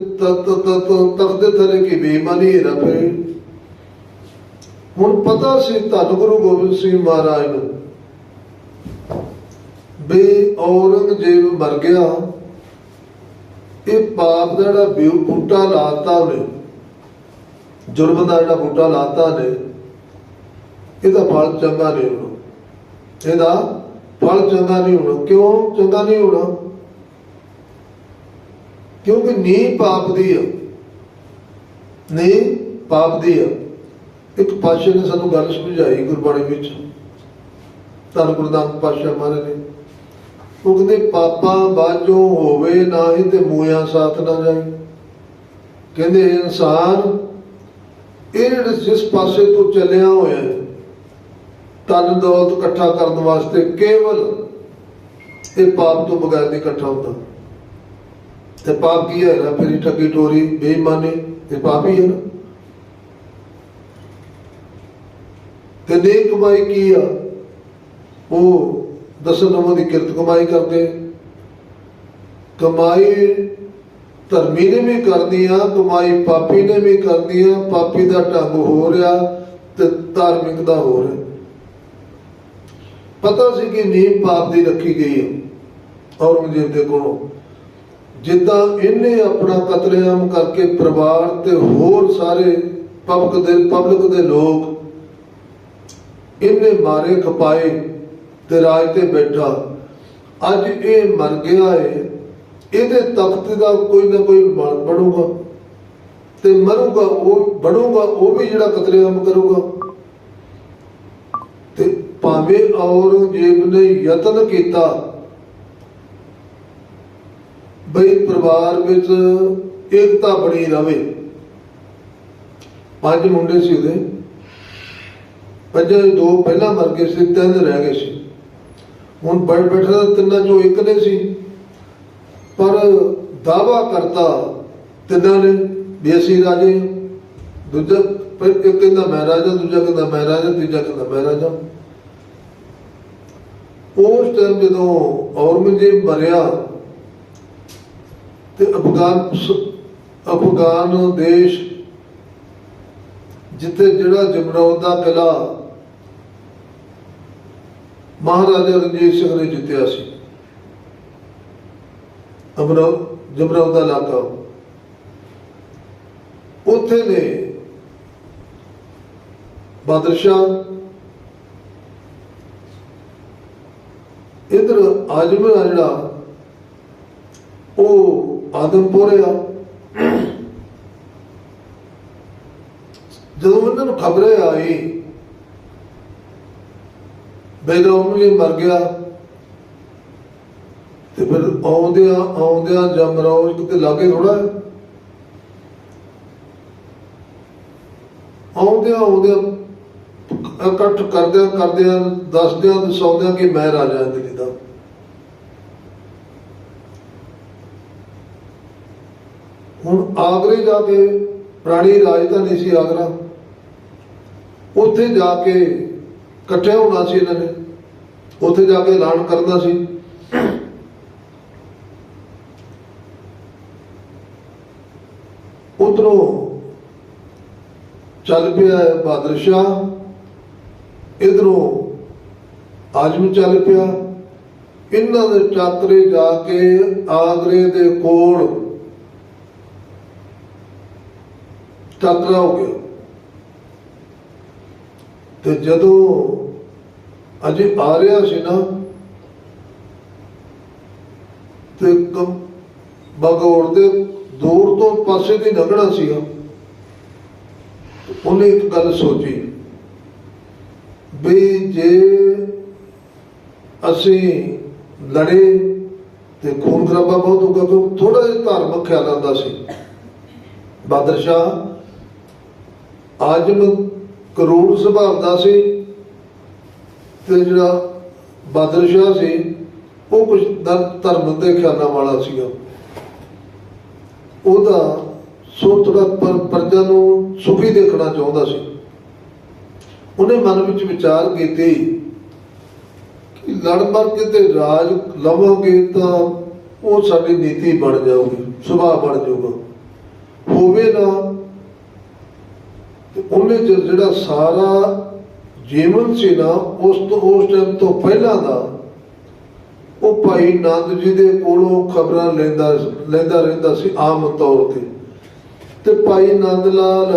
ਤਤ ਤਤ ਤਖਤ ਦੇ ਕੀ ਬੇਈਮਾਨੀ ਰਫੇ ਹੁਣ ਪਤਾ ਸੀ ਧੰਨ ਗੁਰੂ ਗੋਬਿੰਦ ਸਿੰਘ ਮਹਾਰਾਜ ਨੂੰ ਵੀ ਔਰੰਗਜ਼ੇਬ ਮਰ ਗਿਆ। ਇਹ ਪਾਪ ਦਾ ਜਿਹੜਾ ਬਿਉ ਬੂਟਾ ਲਾਤਾ ਉਹਨੇ ਜੁਰਮ ਦਾ ਜਿਹੜਾ ਬੂਟਾ ਲਾਤਾ ਨੇ, ਇਹਦਾ ਫਲ ਚੰਗਾ ਨਹੀਂ ਹੋਣਾ। ਇਹਦਾ ਫਲ ਚੰਗਾ ਨਹੀਂ ਹੋਣਾ। ਕਿਉਂ ਚੰਗਾ ਨਹੀਂ ਹੋਣਾ? ਕਿਉਂਕਿ ਨੀ ਪਾਪ ਦੀ ਆ। ਨੀ ਪਾਪ ਦੀ ਆ। ਇੱਕ ਪਾਸ਼ਾ ਨੇ ਸਾਨੂੰ ਗੱਲ ਸਮਝਾਈ ਗੁਰਬਾਣੀ ਵਿੱਚ। ਧੰਨ ਗੁਰੂ ਨਾਨਕ ਪਾਸ਼ਾ ਮਹਾਰਾਜ ਨੇ ਉਹ ਕਹਿੰਦੇ, ਪਾਪਾ ਬਾਝੋਂ ਹੋਵੇ ਨਾ ਹੀ ਤੇ ਮੂਇਆ ਸਾਥ ਨਾ ਜਾਏ ਕਹਿੰਦੇ ਇਨਸਾਨ, ਇਹ ਜਿਹੜੇ ਜਿਸ ਪਾਸੇ ਤੋਂ ਚੱਲਿਆ ਹੋਇਆ ਹੈ, ਤਨ ਦੌਲਤ ਇਕੱਠਾ ਕਰਨ ਵਾਸਤੇ ਕੇਵਲ ਇਹ ਪਾਪ ਤੋਂ ਬਗੈਰ ਨਹੀਂ ਇਕੱਠਾ ਹੁੰਦਾ। ਤੇ ਪਾਪੀ ਹੈ ਨਾ, ਫਿਰ ਠੱਗੀ ਟੋਰੀ ਬੇਈਮਾਨੀ ਤੇ ਪਾਪੀ ਹੈ ਨਾ। ਤੇ ਨੇਕ ਕਮਾਈ ਕੀ ਆ? ਉਹ ਦਸਨ ਨੰਬਰ ਦੀ ਕਿਰਤ ਕਮਾਈ ਕਰਦੇ। ਕਮਾਈ ਧਰਮੀ ਨੇ ਵੀ ਕਰਨੀ ਆ, ਕਮਾਈ ਪਾਪੀ ਨੇ ਵੀ ਕਰਨੀ ਆ, ਪਾਪੀ ਦਾ ਢੰਗ ਹੋ ਰਿਹਾ ਤੇ ਧਾਰਮਿਕ ਦਾ ਹੋ ਰਿਹਾ ਪਤਾ ਸੀ ਕਿ ਨੀਂਹ ਪਾਪ ਦੀ ਰੱਖੀ ਗਈ ਹੈ ਔਰੰਗਜ਼ੇਬ ਦੇ ਕੋਲੋਂ। ਜਿੱਦਾਂ ਇਹਨੇ ਆਪਣਾ ਕਤਲੇਆਮ ਕਰਕੇ ਪਰਿਵਾਰ ਤੇ ਹੋਰ ਸਾਰੇ ਪਬਲਿਕ ਦੇ ਪਬਲਿਕ ਦੇ ਲੋਕ ਇਹਨੇ ਮਾਰੇ ਖਪਾਏ ਤੇ ਰਾਜ ਤੇ ਬੈਠਾ। ਅੱਜ ਇਹ ਮਰ ਗਿਆ ਏ, ਇਹਦੇ ਤਖਤ ਦਾ ਕੋਈ ਨਾ ਕੋਈ ਬਣ ਬਣੂਗਾ ਤੇ ਮਰੂਗਾ ਉਹ, ਬਣੂਗਾ ਉਹ ਵੀ ਜਿਹੜਾ ਕਤਲੇਆਮ ਕਰੂਗਾ। ਤੇ ਭਾਵੇਂ ਔਰੰਗਜ਼ੇਬ ਨੇ ਯਤਨ ਕੀਤਾ ਬਈ ਪਰਿਵਾਰ ਵਿੱਚ ਏਕਤਾ ਬਣੀ ਰਵੇ। ਪੰਜ ਮੁੰਡੇ ਸੀ ਉਹਦੇ। ਪੰਜਾਂ ਦੇ ਦੋ ਪਹਿਲਾਂ ਮਰ ਗਏ ਸੀ, ਤਿੰਨ ਰਹਿ ਗਏ ਸੀ। ਹੁਣ ਬੜ ਬੈਠਾ ਤਿੰਨਾਂ ਚੋਂ ਇੱਕ ਨੇ ਸੀ। ਪਰ ਦਾਵਾ ਕਰਤਾ ਤਿੰਨਾਂ ਨੇ ਵੀ ਅਸੀਂ ਰਾਜੇ ਹਾਂ। ਦੂਜਾ ਪਰ ਇੱਕ ਕਹਿੰਦਾ ਮੈਂ ਰਾਜਾ, ਦੂਜਾ ਕਹਿੰਦਾ ਮੈਂ ਰਾਜਾ, ਤੀਜਾ ਕਹਿੰਦਾ ਮੈਂ ਰਾਜਾ। ਉਸ ਟਾਈਮ ਜਦੋਂ ਔਰੰਗਜ਼ੇਬ ਮਰਿਆ ਤੇ ਅਫਗਾਨ ਅਫਗਾਨ ਦੇਸ਼ ਜਿੱਥੇ ਜਿਹੜਾ ਜਮਰੌਦ ਦਾ ਕਿਲਾ ਮਹਾਰਾਜਾ ਰਣਜੀਤ ਸਿੰਘ ਨੇ ਜਿੱਤਿਆ ਸੀ। ਅਮਰੋ ਜਮਰੌਦ ਦਾ ਇਲਾਕਾ। ਉੱਥੇ ਨੇ ਬਾਦਸ਼ਾਹ ਇਧਰ ਆਜ਼ਮ ਆ ਜਿਹੜਾ, ਉਹ ਆਦਮਪੁਰ ਆ। ਜਦੋਂ ਉਹਨਾਂ ਨੂੰ ਖਬਰ ਆਈ ਬੇਦੌਮ ਜੀ ਮਰ ਗਿਆ। ਤੇ ਫਿਰ ਆਉਂਦਿਆਂ ਆਉਂਦਿਆਂ ਜਮਰੌਜ ਕਿਤੇ ਲਾਗੇ ਥੋੜਾ ਆਉਂਦਿਆਂ ਆਉਂਦਿਆਂ ਇਕੱਠ ਕਰਦਿਆਂ ਕਰਦਿਆਂ ਦੱਸਦਿਆਂ ਤੇ ਸੌਂਦਿਆਂ ਕਿ ਮੈਂ ਰਾਜਾ ਦਿੱਲੀ ਦਾ ਹੁਣ ਆਗਰੇ ਜਾ ਕੇ ਪੁਰਾਣੀ ਰਾਜਧਾਨੀ ਸੀ ਆਗਰਾ। ਉੱਥੇ ਜਾ ਕੇ ਇਕੱਠੇ ਹੋਣਾ ਸੀ ਇਹਨਾਂ ਨੇ। ਉੱਥੇ ਜਾ ਕੇ ਐਲਾਨ ਕਰਨਾ ਸੀ। ਉਧਰੋਂ ਚੱਲ ਪਿਆ ਬਹਾਦਰ ਸ਼ਾਹ। ਇਧਰੋਂ ਆਜਮ ਚੱਲ ਪਿਆ। ਇਹਨਾਂ ਦੇ ਟਾਕਰੇ ਜਾ ਕੇ ਆਗਰੇ ਦੇ ਕੋਲ ਟਾਕਰਾ ਹੋ ਗਿਆ। ਤੇ ਜਦੋਂ ਅਜੇ ਆ ਰਿਹਾ ਸੀ ਨਾ, ਤੇ ਕ- ਦੇ ਦੂਰ ਤੋਂ ਪਾਸੇ ਦੀ ਲੰਘਣਾ ਸੀਗਾ। ਉਹਨੇ ਇੱਕ ਗੱਲ ਸੋਚੀ ਵੀ ਜੇ ਅਸੀਂ ਲੜੇ ਤੇ ਖੂਨ ਖਰਾਬਾ ਬਹੁਤ ਹੋਊਗਾ ਕਿਉਂਕਿ ਥੋੜਾ ਜਿਹਾ ਧਾਰਮਿਕ ਖਿਆਲਾਂ ਦਾ ਸੀ। ਬਹਾਦਰ ਸ਼ਾਹ ਆਜਮ ਕਰੋੜ ਸੁਭਾਅ ਦਾ ਸੀ ਤੇ ਜਿਹੜਾ ਬਾਦਲ ਸ਼ਾਹ ਸੀ, ਉਹ ਕੁਝ ਧਰਮ ਦੇ ਖਿਆਲਾਂ ਵਾਲਾ ਸੀਗਾ। ਉਹਦਾ ਸੋ ਥੋੜਾ ਪਰ ਨੂੰ ਸੁਖੀ ਦੇਖਣਾ ਚਾਹੁੰਦਾ ਸੀ। ਉਹਨੇ ਮਨ ਵਿੱਚ ਵਿਚਾਰ ਕੀਤੇ ਕਿ ਲੜ ਮਰ ਕੇ ਤੇ ਰਾਜ ਲਵਾਂਗੇ ਤਾਂ ਉਹ ਸਾਡੀ ਨੀਤੀ ਬਣ ਜਾਊਗੀ, ਸੁਭਾਅ ਬਣ ਜਾਊਗਾ। ਹੋਵੇ ਨਾ ਤੇ ਉਹਨੇ ਜ- ਜਿਹੜਾ ਸਾਰਾ ਜੀਵਨ ਸੀ ਨਾ, ਉਸ ਤੋਂ ਉਸ ਟਾਈਮ ਤੋਂ ਪਹਿਲਾਂ ਦਾ, ਉਹ ਭਾਈ ਨੰਦ ਜੀ ਦੇ ਕੋਲੋਂ ਖਬਰਾਂ ਲੈਂਦਾ ਲੈਂਦਾ ਰਹਿੰਦਾ ਸੀ ਆਮ ਤੌਰ ਤੇ। ਤੇ ਭਾਈ ਨੰਦ ਲਾਲ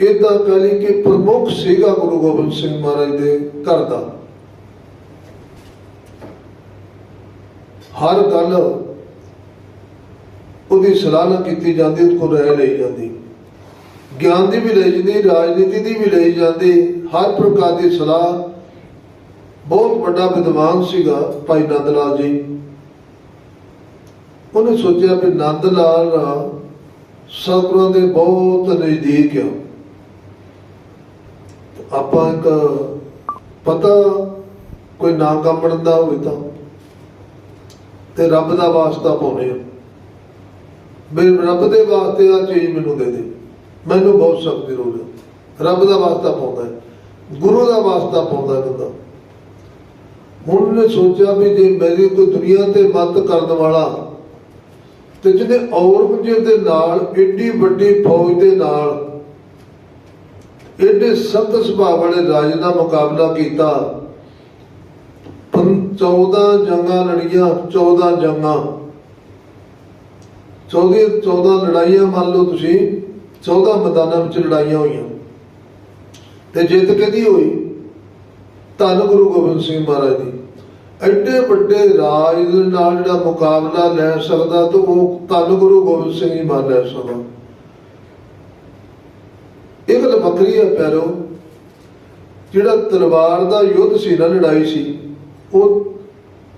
ਇਦਾਂ ਕਹ ਲਈ ਕਿ ਪ੍ਰਮੁੱਖ ਸੀਗਾ ਗੁਰੂ ਗੋਬਿੰਦ ਸਿੰਘ ਮਹਾਰਾਜ ਦੇ ਘਰ ਦਾ। ਹਰ ਗੱਲ ਉਹਦੀ ਸਲਾਹਨਾ ਕੀਤੀ ਜਾਂਦੀ, ਉਹਦੇ ਕੋਲ ਰਹਿ ਲਈ ਜਾਂਦੀ। ਗਿਆਨ ਦੀ ਵੀ ਲਈ ਜਾਂਦੀ, ਰਾਜਨੀਤੀ ਦੀ ਵੀ ਲਈ ਜਾਂਦੀ, ਹਰ ਪ੍ਰਕਾਰ ਦੀ ਸਲਾਹ। ਬਹੁਤ ਵੱਡਾ ਵਿਦਵਾਨ ਸੀਗਾ ਭਾਈ ਨੰਦ ਲਾਲ ਜੀ। ਉਹਨੇ ਸੋਚਿਆ ਵੀ ਨੰਦ ਲਾਲ ਸਤਿਗੁਰਾਂ ਦੇ ਬਹੁਤ ਨਜ਼ਦੀਕ ਆ। ਆਪਾਂ ਇੱਕ ਪਤਾ ਕੋਈ ਨਾ ਕੰਮ ਬਣਦਾ ਹੋਵੇ ਤਾਂ, ਤੇ ਰੱਬ ਦਾ ਵਾਸਤਾ ਪਾਉਨੇ ਆ। ਮੇਰੇ ਰੱਬ ਦੇ ਵਾਸਤੇ ਆ ਚੀਜ਼ ਮੈਨੂੰ ਦੇ ਦੇ। ਮੈਨੂੰ ਬਹੁਤ ਸਖਤ ਜ਼ਰੂਰ ਹੈ। ਰੱਬ ਦਾ ਵਾਸਤਾ ਪਾਉਂਦਾ ਹੈ। ਗੁਰੂ ਦਾ ਵਾਸਤਾ ਪਾਉਂਦਾ ਬੰਦਾ। ਹੁਣ ਨੇ ਸੋਚਿਆ ਵੀ ਜੇ ਮੇਰੀ ਕੋਈ ਦੁਨੀਆ ਤੇ ਮੱਤ ਕਰਨ ਵਾਲਾ ਤੇ ਜਿਹਨੇ ਔਰੰਗਜ਼ੇਬ ਦੇ ਨਾਲ, ਏਡੀ ਵੱਡੀ ਫੌਜ ਦੇ ਨਾਲ, ਏਡੇ ਸਖਤ ਸੁਭਾਅ ਵਾਲੇ ਰਾਜੇ ਦਾ ਮੁਕਾਬਲਾ ਕੀਤਾ 14 ਜੰਗਾਂ ਲੜੀਆਂ 14 ਜੰਗਾਂ। 14 14 ਲੜਾਈਆਂ ਮੰਨ ਲਓ ਤੁਸੀਂ 14 ਮੈਦਾਨਾਂ ਵਿੱਚ ਲੜਾਈਆਂ ਹੋਈਆਂ। ਤੇ ਜਿੱਤ ਕਿਹਦੀ ਹੋਈ? ਧੰਨ ਗੁਰੂ ਗੋਬਿੰਦ ਸਿੰਘ ਮਹਾਰਾਜ ਦੀ। ਐਡੇ ਵੱਡੇ ਰਾਜ ਦੇ ਨਾਲ ਜਿਹੜਾ ਮੁਕਾਬਲਾ ਲੈ ਸਕਦਾ ਤਾਂ ਉਹ ਧੰਨ ਗੁਰੂ ਗੋਬਿੰਦ ਸਿੰਘ ਹੀ ਮੰਨ ਲੈ ਸਕਦਾ। ਇਹ ਗੱਲ ਵੱਖਰੀ ਹੈ ਪੈਰੋ ਜਿਹੜਾ ਤਲਵਾਰ ਦਾ ਯੁੱਧ ਸੀ ਨਾ, ਲੜਾਈ ਸੀ, ਉਹ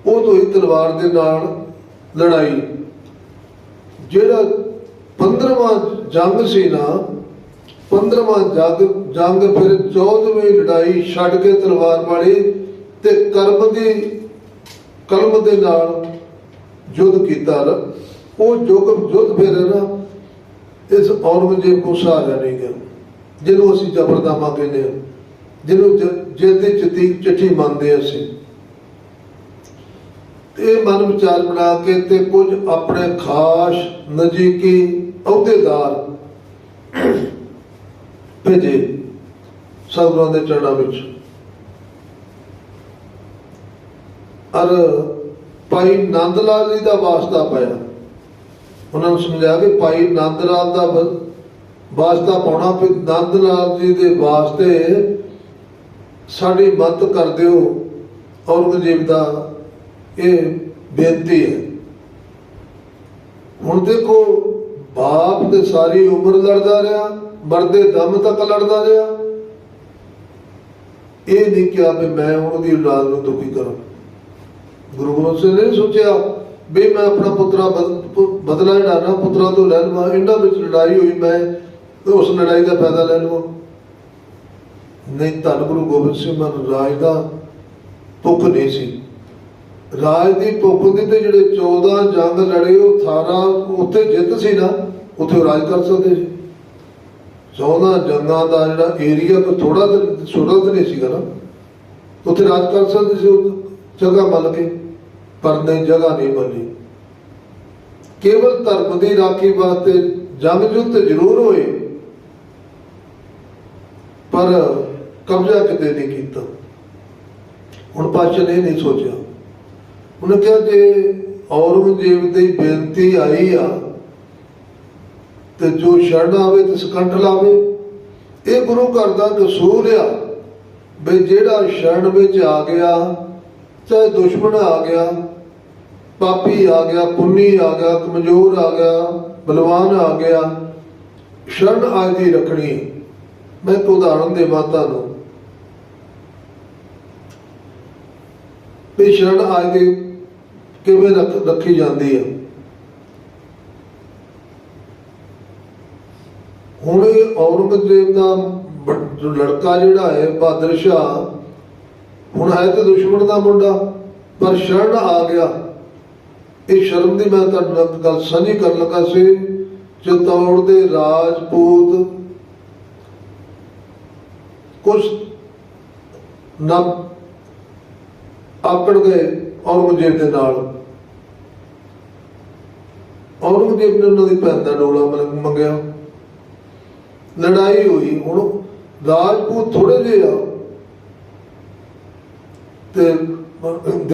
ਉਹ ਤੋਂ ਹੀ ਤਲਵਾਰ ਦੇ ਨਾਲ ਲੜਾਈ। ਜਿਹੜਾ 15ਵਾਂ ਜੰਗ ਸੀ ਨਾ 15ਵਾਂ ਜੰਗ ਜੰਗ ਫਿਰ 14ਵੀਂ ਲੜਾਈ ਛੱਡ ਕੇ ਤਲਵਾਰ ਵਾਲੀ ਤੇ ਕਰਮ ਦੀ ਕਲਮ ਦੇ ਨਾਲ ਯੁੱਧ ਕੀਤਾ ਉਹ ਜੁਗ ਯੁੱਧ ਫਿਰ ਨਾ ਇਸ ਔਰੰਗਜ਼ੇਬ ਕੋ ਸਹਾਰਾ ਨਹੀਂ ਗਿਆ ਜਿਹਨੂੰ ਅਸੀਂ ਜ਼ਬਰਦਮਾ ਕਹਿੰਦੇ ਹਾਂ ਜਿਹਨੂੰ ਜਿਹਦੀ ਚਿੱਤੀ, ਚਿੱਠੀ ਮੰਨਦੇ ਹਾਂ ਅਸੀਂ। ਇਹ ਮਨ ਵਿਚਾਰ ਬਣਾ ਕੇ ਤੇ ਕੁਝ ਆਪਣੇ ਖਾਸ ਨਜ਼ਦੀਕੀ ਅਹੁਦੇਦਾਰ ਭੇਜੇ ਸਤਿਗੁਰਾਂ ਦੇ ਚਰਨਾਂ ਵਿੱਚ। ਅਰ ਭਾਈ ਨੰਦ ਲਾਲ ਜੀ ਦਾ ਵਾਸਤਾ ਪਾਇਆ। ਉਹਨਾਂ ਨੂੰ ਸਮਝਾਇਆ ਕਿ ਭਾਈ ਨੰਦ ਲਾਲ ਦਾ ਵਾਸਤਾ ਪਾਉਣਾ ਵੀ ਨੰਦ ਲਾਲ ਜੀ ਦੇ ਵਾਸਤੇ ਸਾਡੀ ਮਦਦ ਕਰ ਦਿਓ ਔਰੰਗਜ਼ੇਬ ਦਾ ਇਹ ਬੇਨਤੀ ਹੈ। ਹੁਣ ਦੇਖੋ ਬਾਪ ਤੇ ਸਾਰੀ ਉਮਰ ਲੜਦਾ ਰਿਹਾ, ਮਰਦੇ ਦਮ ਤੱਕ ਲੜਦਾ ਰਿਹਾ। ਇਹ ਨਹੀਂ ਕਿਹਾ ਵੀ ਮੈਂ ਉਹਨਾਂ ਦੀ ਔਲਾਦ ਨੂੰ ਦੁਖੀ ਕਰਾਂ। ਗੁਰੂ ਗੋਬਿੰਦ ਸਿੰਘ ਨੇ ਨਹੀਂ ਸੋਚਿਆ ਵੀ ਮੈਂ ਆਪਣਾ ਪੁੱਤਰਾ ਬਦ- ਬਦਲਾ ਜਿਹੜਾ ਨਾ ਪੁੱਤਰਾਂ ਤੋਂ ਲੈ ਲਵਾਂ ਇਹਨਾਂ ਵਿੱਚ ਲੜਾਈ ਹੋਈ, ਮੈਂ ਉਸ ਲੜਾਈ ਦਾ ਫਾਇਦਾ ਲੈ ਲਵਾਂ। ਨਹੀਂ, ਧੰਨ ਗੁਰੂ ਗੋਬਿੰਦ ਸਿੰਘ ਮਨ ਰਾਜ ਦਾ ਭੁੱਖ ਨਹੀਂ ਸੀ। ਰਾਜ ਦੀ ਭੁੱਖ ਦੀ ਤੇ ਜਿਹੜੇ 14 ਜੰਗ ਲੜੇ, ਉਹ 18 ਉੱਥੇ ਜਿੱਤ ਸੀ ਨਾ, ਉੱਥੇ ਉਹ ਰਾਜ ਕਰ ਸਕਦੇ ਸੀ। 14 ਜੰਗਾਂ ਦਾ ਜਿਹੜਾ ਏਰੀਆ ਕੋਈ ਥੋੜਾ ਛੋਟਾ ਤਾਂ ਨਹੀਂ ਸੀਗਾ ਨਾ। ਉੱਥੇ ਰਾਜ ਕਰ ਸਕਦੇ ਸੀ ਜਗ੍ਹਾ ਮੰਨ ਕੇ, ਪਰ ਨਹੀਂ, ਜਗ੍ਹਾ ਨਹੀਂ ਮੰਨੀ ਕੇਵਲ ਧਰਮ ਦੀ ਰਾਖੀ ਵਾਸਤੇ ਜੰਗ ਜੁੱਤ ਜ਼ਰੂਰ ਹੋਏ, ਪਰ ਕਬਜ਼ਾ ਕਿਤੇ ਨਹੀਂ ਕੀਤਾ। ਹੁਣ ਪਾਸ਼ਾ ਨੇ ਇਹ ਨਹੀਂ ਸੋਚਿਆ। ਉਹਨੇ ਕਿਹਾ ਜੇ ਔਰੰਗਜ਼ੇਬ ਦੀ ਬੇਨਤੀ ਆਈ ਆ ਤੇ ਜੋ ਸ਼ਰਨ ਆਵੇ ਤੇ ਸਕੰਠ ਲਾਵੇ, ਇਹ ਗੁਰੂ ਘਰ ਦਾ ਕਸੂਰ ਆ ਵੀ ਜਿਹੜਾ ਸ਼ਰਨ ਵਿੱਚ ਆ ਗਿਆ, ਚਾਹੇ ਦੁਸ਼ਮਣ ਆ ਗਿਆ, ਪਾਪੀ ਆ ਗਿਆ, ਪੁੰਨੀ ਆ ਗਿਆ, ਕਮਜ਼ੋਰ ਆ ਗਿਆ, ਬਲਵਾਨ ਆ ਗਿਆ ਸ਼ਰਨ ਆਦੀ ਰੱਖਣੀ ਮੈਂ ਇੱਕ ਉਦਾਹਰਨ ਦੇਵਾਂ ਤੁਹਾਨੂੰ ਵੀ ਸ਼ਰਨ ਆਦੀ ਕਿਵੇਂ ਰੱਖ- ਰੱਖੀ ਜਾਂਦੀ ਹੈ ਹੁਣ ਇਹ ਔਰੰਗਜ਼ੇਬ ਦਾ ਲੜਕਾ ਜਿਹੜਾ ਹੈ ਬਹਾਦਰ ਸ਼ਾਹ, ਹੁਣ ਹੈ ਤੇ ਦੁਸ਼ਮਣ ਦਾ ਮੁੰਡਾ, ਪਰ ਸ਼ਰਨ ਆ ਗਿਆ। ਇਹ ਸ਼ਰਮ ਦੀ ਮੈਂ ਤੁਹਾਨੂੰ ਇੱਕ ਗੱਲ ਸਾਂਝੀ ਕਰਨ ਲੱਗਾ ਸੀ, ਚਤੌੜ ਦੇ ਰਾਜਪੂਤ ਕੁਝ ਨਾ ਆਪੜ ਗਏ ਔਰੰਗਜ਼ੇਬ ਦੇ ਨਾਲ। ਔਰੰਗਜ਼ੇਬ ਨੇ ਉਹਨਾਂ ਦੀ ਭੈਣ ਦਾ ਡੋਲਾ ਮੰਗਿਆ। ਲੜਾਈ ਹੋਈ। ਹੁਣ ਰਾਜਪੂਤ ਥੋੜੇ ਜਿਹੇ ਆ। ਤੇ